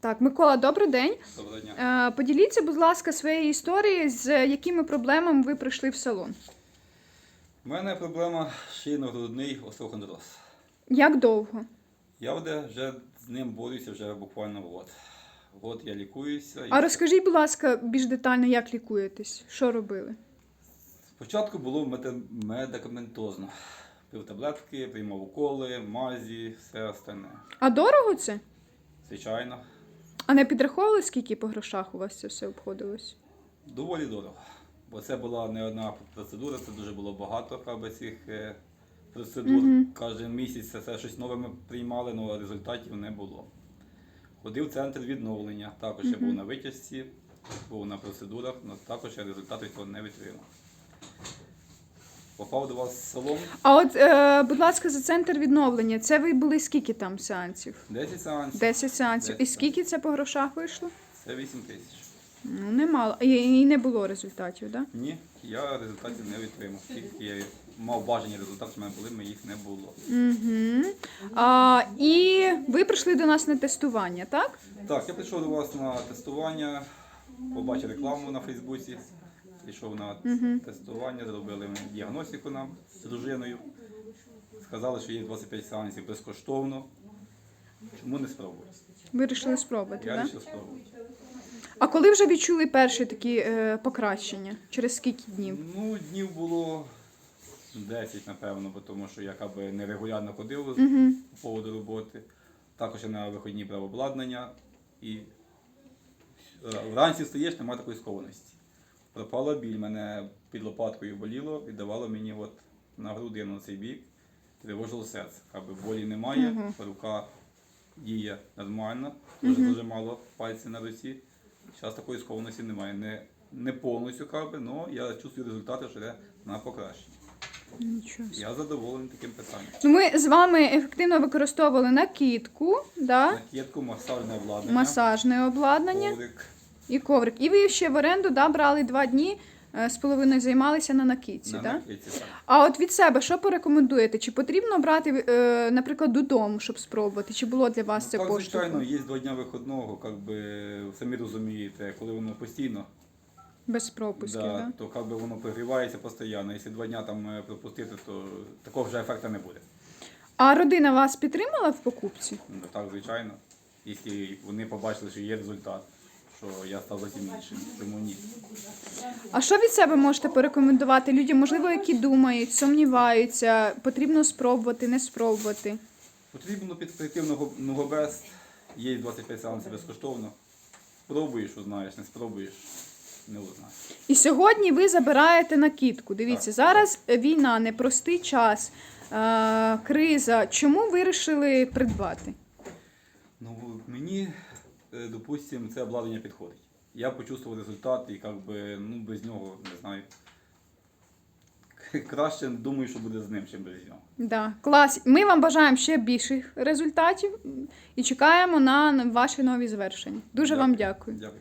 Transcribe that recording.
Так, Микола, добрий день. Доброго дня. Е, Поділіться, будь ласка, своєю історією, з якими проблемами ви прийшли в салон. У мене проблема шийно-грудний остеохондроз. Як довго? Я вже, з ним борюся вже буквально год. Год я лікуюся. і А розкажіть, будь ласка, більш детально, як лікуєтесь? Що робили? Спочатку було медикаментозно. Пив таблетки, приймав уколи, мазі, все остальне. А дорого це? Звичайно, А не підраховували, скільки по грошах у вас це все обходилось? доволі дорого. Бо це була не одна процедура, це дуже було багато аби, цих е, процедур. Мгм. Кожен місяць це щось нове ми приймали, але результатів не було. Ходив в центр відновлення. Також я був на витяжці, був на процедурах, але також я результатів не відтримав. Попав до вас в салон А от, е, будь ласка, за центр відновлення, це ви були скільки там сеансів? 10 сеансів, 10 сеансів. І скільки це по грошах вийшло? це 8 тисяч. Ну, немало. І, і не було результатів, так? Да? Ні, я результатів не відтримав. Тільки я мав бажані результати, в мене були, але їх не було. Угу. А, і ви прийшли до нас на тестування, так? Так, я прийшов до вас на тестування, побачив рекламу на Фейсбуці. Прийшов на Мгм. тестування, зробили діагностику нам з дружиною. Сказали, що є 25 сеансів безкоштовно. Чому не спробувати? Вирішили спробувати, Я так? вирішив спробувати. А коли вже відчули перші такі е, покращення? Через скільки днів? Ну, днів було 10, напевно, бо тому що я якби нерегулярно ходив Угу. по поводу роботи. Також я на виходні брав обладнання і е, вранці встаєш, немає такої скованості. Пропала біль, мене під лопаткою боліло і давало мені от на грудину на цей бік, тривожило серце. Аби болі немає, Мгм. рука діє нормально, дуже Мгм. дуже мало пальців на руці. Зараз такої скованості немає. Не, не повністю, але я чувствую результати, що йде на покращення. Нічого. собі. Я задоволений таким питанням. Ну, ми з вами ефективно використовували накидку, да? Накидку, масажне обладнання. масажне обладнання коврик. І коврик. І ви ще в оренду да, брали два дні е, з половиною займалися на накидці. На да? накидці, так. А от від себе що порекомендуєте? Чи потрібно брати, е, наприклад, додому, щоб спробувати? Чи було для вас Ну, це так, поштовхом? звичайно, є два дня виходного, як би, самі розумієте, коли воно постійно, Без пропусків, да, да? то як би воно прогрівається постійно. Якщо два дня там е, пропустити, то такого вже ефекту не буде. А родина вас підтримала в покупці? Ну, так, звичайно. Якщо вони побачили, що є результат, що я став зовсім іншим, чому ні? А що від себе можете порекомендувати людям, можливо, які думають, сумніваються, потрібно спробувати, не спробувати? Потрібно під- прийти в Нугобест, є 25 сеансів безкоштовно. Пробуєш, узнаєш, не спробуєш, не узнаєш. І сьогодні ви забираєте накидку. Дивіться, Так. зараз війна, непростий час, е, криза. Чому вирішили придбати? Ну, мені, допустим, це обладнання підходить. Я почувствував результат і как би, ну, без нього, не знаю. Краще думаю, що буде з ним, чим без нього. Да, клас. Ми вам бажаємо ще більших результатів і чекаємо на ваші нові звершення. Дуже вам дякую. Дякую.